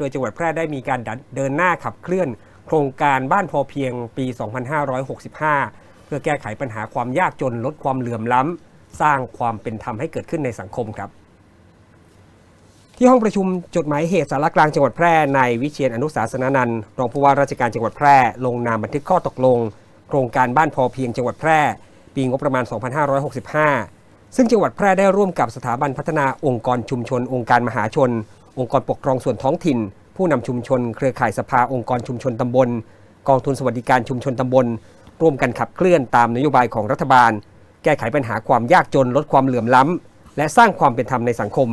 โดยจังหวัดแพร่ได้มีการเดินหน้าขับเคลื่อน โครงการบ้านพอเพียงปี 2565 เพื่อแก้ไขปัญหาความยากจนลดความเหลื่อมล้ำ สร้างความเป็นธรรมให้เกิดขึ้นในสังคมครับ ที่ห้องประชุมจดหมายเหตุสารกลางจังหวัดแพร่ในวิเชียนอนุสาสนานันท์รองผู้ว่าราชการจังหวัดแพร่ลงนามบันทึกข้อตกลง โครงการบ้านพอเพียงจังหวัดแพร่ ปีงบประมาณ 2565 ซึ่งจังหวัดแพร่ได้ร่วมกับสถาบันพัฒนาองค์กรชุมชนองค์การมหาชน องค์กรปกครองส่วนท้องถิ่น ผู้นำชุมชน เครือข่ายสภาองค์กรชุมชนตำบล กองทุนสวัสดิการชุมชนตำบล ร่วมกันขับเคลื่อนตามนโยบายของรัฐบาล แก้ไขปัญหาความยากจนลดความเหลื่อมล้ำ และสร้างความเป็นธรรมในสังคม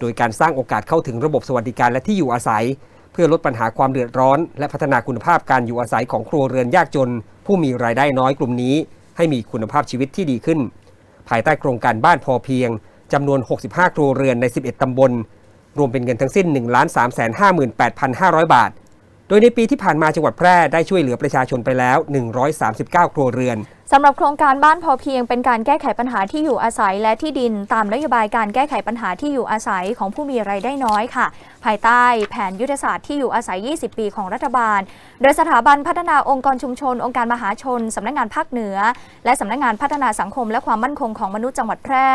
โดยการสร้างโอกาสเข้าถึงระบบสวัสดิการและที่อยู่อาศัย เพื่อลดปัญหาความเดือดร้อน และพัฒนาคุณภาพการอยู่อาศัยของครัวเรือนยากจน ผู้มีรายได้น้อยกลุ่มนี้ ให้มีคุณภาพชีวิตที่ดีขึ้น ภายใต้โครงการบ้านพอเพียงจำนวน 65 ครัวเรือนใน 11 ตำบล รวมเป็นเงินทั้งสิ้น 1 3 5 8 5 0 0 บาท โดยในปีที่ผ่านมาจังหวัดแพร่ได้ช่วยเหลือประชาชนไปแล้ว 139 ครัวเรือน สำหรับโครงการบ้านพอเพียงเป็นการแก้ไขปัญหาที่อยู่อาศัยและที่ดิน ตามนโยบายการแก้ไขปัญหาที่อยู่อาศัยของผู้มีรายได้น้อยค่ะ ภายใต้แผนยุทธศาสตร์ที่อยู่อาศัย 20 ปีของรัฐบาล โดยสถาบันพัฒนาองค์กรชุมชน องค์การมหาชน สำนักงานภาคเหนือ และสำนักงานพัฒนาสังคม และความมั่นคงของมนุษย์จังหวัดแพร่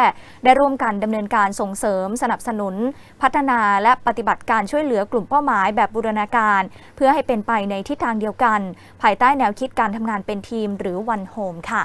ได้ร่วมกันดำเนินการส่งเสริม สนับสนุน พัฒนาและปฏิบัติการช่วยเหลือกลุ่มเป้าหมายแบบบูรณาการ เพื่อให้เป็นไปในทิศทางเดียวกัน ภายใต้แนวคิดการทำงานเป็นทีม หรือ One Home ค่ะ